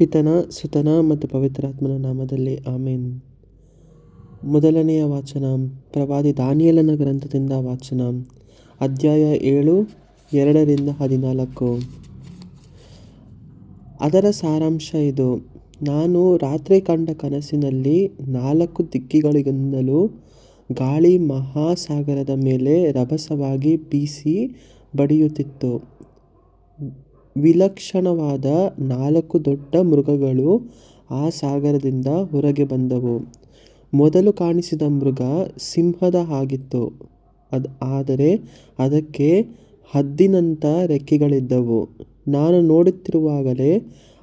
ಪಿತನ, ಸುತನ ಮತ್ತು ಪವಿತ್ರಾತ್ಮನ ನಾಮದಲ್ಲಿ ಆಮೇನ್. ಮೊದಲನೆಯ ವಾಚನ, ಪ್ರವಾದಿ ದಾನಿಯಲನ ಗ್ರಂಥದಿಂದ ವಾಚನ, ಅಧ್ಯಾಯ ಏಳು, ಎರಡರಿಂದ ಹದಿನಾಲ್ಕು. ಅದರ ಸಾರಾಂಶ ಇದು, ನಾನು ರಾತ್ರಿ ಕಂಡ ಕನಸಿನಲ್ಲಿ ನಾಲ್ಕು ದಿಕ್ಕಿಗಳಿಂದಲೂ ಗಾಳಿ ಮಹಾಸಾಗರದ ಮೇಲೆ ರಭಸವಾಗಿ ಬೀಸಿ ಬಡಿಯುತ್ತಿತ್ತು. ವಿಲಕ್ಷಣವಾದ ನಾಲ್ಕು ದೊಡ್ಡ ಮೃಗಗಳು ಆ ಸಾಗರದಿಂದ ಹೊರಗೆ ಬಂದವು. ಮೊದಲು ಕಾಣಿಸಿದ ಮೃಗ ಸಿಂಹದ ಹಾಗಿತ್ತು. ಅದು, ಆದರೆ ಅದಕ್ಕೆ ಹದ್ದಿನಂಥ ರೆಕ್ಕೆಗಳಿದ್ದವು. ನಾನು ನೋಡುತ್ತಿರುವಾಗಲೇ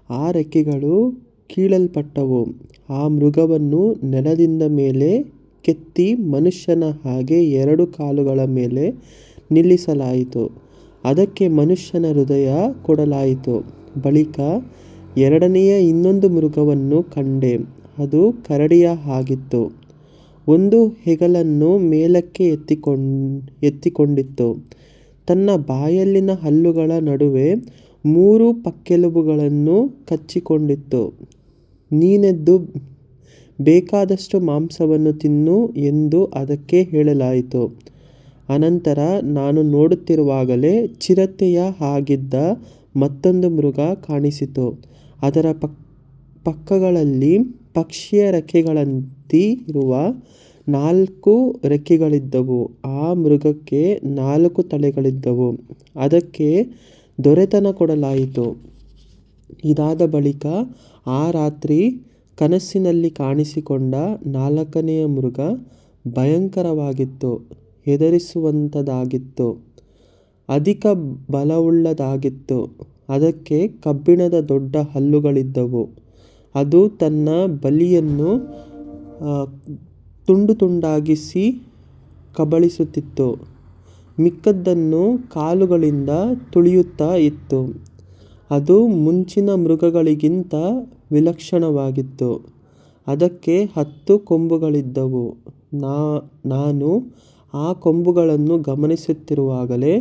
ಆ ರೆಕ್ಕೆಗಳು ಕೀಳಲ್ಪಟ್ಟವು. ಆ ಮೃಗವನ್ನು ನೆಲದಿಂದ ಮೇಲೆ ಕೆತ್ತಿ ಮನುಷ್ಯನ ಹಾಗೆ ಎರಡು ಕಾಲುಗಳ ಮೇಲೆ ನಿಲ್ಲಿಸಲಾಯಿತು. ಅದಕ್ಕೆ ಮನುಷ್ಯನ ಹೃದಯ ಕೊಡಲಾಯಿತು. ಬಳಿಕ ಎರಡನೆಯ ಇನ್ನೊಂದು ಮೃಗವನ್ನು ಕಂಡೆ. ಅದು ಕರಡಿಯ ಹಾಗಿತ್ತು. ಒಂದು ಹೆಗಲನ್ನು ಮೇಲಕ್ಕೆ ಎತ್ತಿಕೊಂಡ್, ಎತ್ತಿಕೊಂಡಿತ್ತು. ತನ್ನ ಬಾಯಲ್ಲಿನ ಹಲ್ಲುಗಳ ನಡುವೆ ಮೂರು ಪಕ್ಕೆಲುಬುಗಳನ್ನು ಕಚ್ಚಿಕೊಂಡಿತ್ತು. ನೀನೆದ್ದು ಬೇಕಾದಷ್ಟು ಮಾಂಸವನ್ನು ತಿನ್ನು ಎಂದು ಅದಕ್ಕೆ ಹೇಳಲಾಯಿತು. ಅನಂತರ ನಾನು ನೋಡುತ್ತಿರುವಾಗಲೇ ಚಿರತೆಯ ಹಾಗಿದ್ದ ಮತ್ತೊಂದು ಮೃಗ ಕಾಣಿಸಿತು. ಅದರ ಪಕ್, ಪಕ್ಕಗಳಲ್ಲಿ ಪಕ್ಷಿಯ ರೆಕ್ಕೆಗಳಂತಿರುವ ನಾಲ್ಕು ರೆಕ್ಕೆಗಳಿದ್ದವು. ಆ ಮೃಗಕ್ಕೆ ನಾಲ್ಕು ತಲೆಗಳಿದ್ದವು. ಅದಕ್ಕೆ ದೊರೆತನ ಕೊಡಲಾಯಿತು. ಇದಾದ ಬಳಿಕ ಆ ರಾತ್ರಿ ಕನಸಿನಲ್ಲಿ ಕಾಣಿಸಿಕೊಂಡ ನಾಲ್ಕನೆಯ ಮೃಗ ಭಯಂಕರವಾಗಿತ್ತು. ಹೆದರಿಸುವಂಥದ್ದಾಗಿತ್ತು ಅಧಿಕ ಬಲವುಳ್ಳದಾಗಿತ್ತು. ಅದಕ್ಕೆ ಕಬ್ಬಿಣದ ದೊಡ್ಡ ಹಲ್ಲುಗಳಿದ್ದವು. ಅದು ತನ್ನ ಬಲಿಯನ್ನು ತುಂಡು ತುಂಡಾಗಿಸಿ ಕಬಳಿಸುತ್ತಿತ್ತು. ಮಿಕ್ಕದ್ದನ್ನು ಕಾಲುಗಳಿಂದ ತುಳಿಯುತ್ತಾ ಇತ್ತು. ಅದು ಮುಂಚಿನ ಮೃಗಗಳಿಗಿಂತ ವಿಲಕ್ಷಣವಾಗಿತ್ತು. ಅದಕ್ಕೆ ಹತ್ತು ಕೊಂಬುಗಳಿದ್ದವು. ನಾನು ಆ ಕೊಂಬುಗಳನ್ನು ಗಮನಿಸುತ್ತಿರುವಾಗಲೇ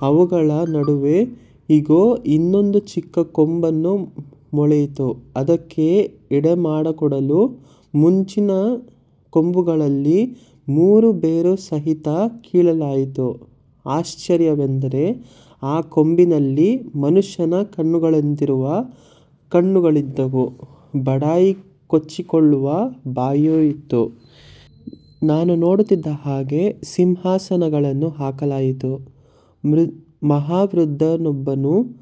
ಅವುಗಳ ನಡುವೆ, ಇಗೋ, ಇನ್ನೊಂದು ಚಿಕ್ಕ ಕೊಂಬನ್ನು ಮೊಳೆಯಿತು. ಅದಕ್ಕೆ ಎಡೆಮಾಡಿಕೊಡಲು ಮುಂಚಿನ ಕೊಂಬುಗಳಲ್ಲಿ ಮೂರು ಬೇರು ಸಹಿತ ಕೀಳಲಾಯಿತು. ಆಶ್ಚರ್ಯವೆಂದರೆ, ಆ ಕೊಂಬಿನಲ್ಲಿ ಮನುಷ್ಯನ ಕಣ್ಣುಗಳಂತಿರುವ ಕಣ್ಣುಗಳಿದ್ದವು. ಬಡಾಯಿ ಕೊಚ್ಚಿಕೊಳ್ಳುವ ಬಾಯಿಯೂ ಇತ್ತು. ನಾನು ನೋಡುತ್ತಿದ್ದ ಹಾಗೆ ಸಿಂಹಾಸನಗಳನ್ನು ಹಾಕಲಾಯಿತು. ಮೃ, ಮಹಾವೃದ್ಧನೊಬ್ಬನು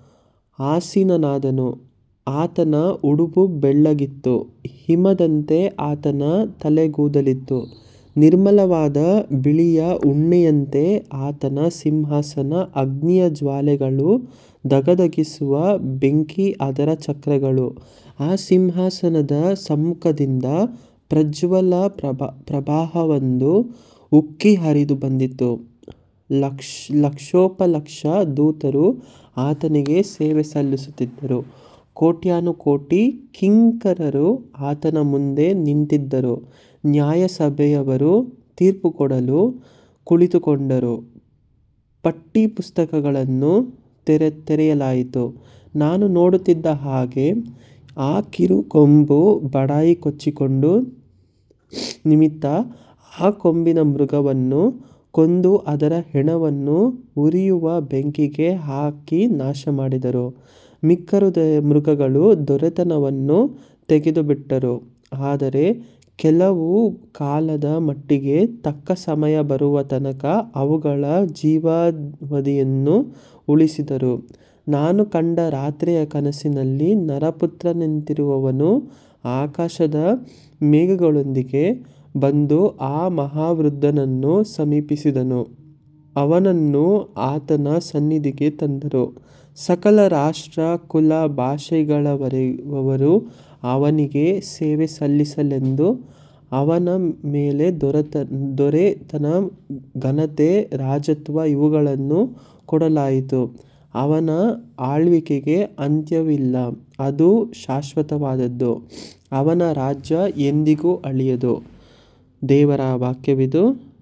ಆಸೀನನಾದನು. ಆತನ ಉಡುಪು ಬೆಳ್ಳಗಿತ್ತು. ಹಿಮದಂತೆ ಆತನ ತಲೆಗೂದಲಿತ್ತು. ನಿರ್ಮಲವಾದ ಬಿಳಿಯ ಉಣ್ಣೆಯಂತೆ ಆತನ ಸಿಂಹಾಸನ ಅಗ್ನಿಯ ಜ್ವಾಲೆಗಳು ದಗದಗಿಸುವ ಬೆಂಕಿ ಅದರ ಚಕ್ರಗಳು. ಆ ಸಿಂಹಾಸನದ ಸಮ್ಮುಖದಿಂದ ಪ್ರಜ್ವಲ ಪ್ರಭಾ ಪ್ರವಾಹವೊಂದು ಉಕ್ಕಿ ಹರಿದು ಬಂದಿತು ಲಕ್ಷ, ಲಕ್ಷೋಪಲಕ್ಷ ದೂತರು ಆತನಿಗೆ ಸೇವೆ ಸಲ್ಲಿಸುತ್ತಿದ್ದರು. ಕೋಟ್ಯಾನುಕೋಟಿ ಕಿಂಕರರು ಆತನ ಮುಂದೆ ನಿಂತಿದ್ದರು. ನ್ಯಾಯಸಭೆಯವರು ತೀರ್ಪು ಕೊಡಲು ಕುಳಿತುಕೊಂಡರು. ಪಟ್ಟಿ ಪುಸ್ತಕಗಳನ್ನು ತೆರೆ ತೆರೆಯಲಾಯಿತು ನಾನು ನೋಡುತ್ತಿದ್ದ ಹಾಗೆ ಆ ಕಿರು ಕೊಂಬು ಬಡಾಯಿ ಕೊಚ್ಚಿಕೊಂಡು ನಿಮಿತ್ತ ಆ ಕೊಂಬಿನ ಮೃಗವನ್ನು ಕೊಂದು ಅದರ ಹೆಣವನ್ನು ಉರಿಯುವ ಬೆಂಕಿಗೆ ಹಾಕಿ ನಾಶಮಾಡಿದರು. ಮಿಕ್ಕರು ಮೃಗಗಳು ದೊರೆತನವನ್ನು ತೆಗೆದುಬಿಟ್ಟರು. ಆದರೆ ಕೆಲವು ಕಾಲದ ಮಟ್ಟಿಗೆ ತಕ್ಕ ಸಮಯ ಬರುವ ತನಕ ಅವುಗಳ ಜೀವಾವಧಿಯನ್ನು ಉಳಿಸಿದರು. ನಾನು ಕಂಡ ರಾತ್ರಿಯ ಕನಸಿನಲ್ಲಿ ನರಪುತ್ರನಂತಿರುವವನು ಆಕಾಶದ ಮೇಘಗಳೊಂದಿಗೆ ಬಂದು ಆ ಮಹಾವೃದ್ಧನನ್ನು ಸಮೀಪಿಸಿದನು. ಅವನನ್ನು ಆತನ ಸನ್ನಿಧಿಗೆ ತಂದರು. ಸಕಲ ರಾಷ್ಟ್ರ, ಕುಲ ಭಾಷೆಗಳವರೆಯುವವರು ಅವನಿಗೆ ಸೇವೆ ಸಲ್ಲಿಸಲೆಂದು ಅವನ ಮೇಲೆ ದೊರೆತ, ದೊರೆತನ ಘನತೆ, ರಾಜತ್ವ ಇವುಗಳನ್ನು ಕೊಡಲಾಯಿತು. ಅವನ ಆಳ್ವಿಕೆಗೆ ಅಂತ್ಯವಿಲ್ಲ ಅದು ಶಾಶ್ವತವಾದದ್ದು. ಅವನ ರಾಜ್ಯ ಎಂದಿಗೂ ಅಳಿಯದು. ದೇವರ ವಾಕ್ಯವಿದು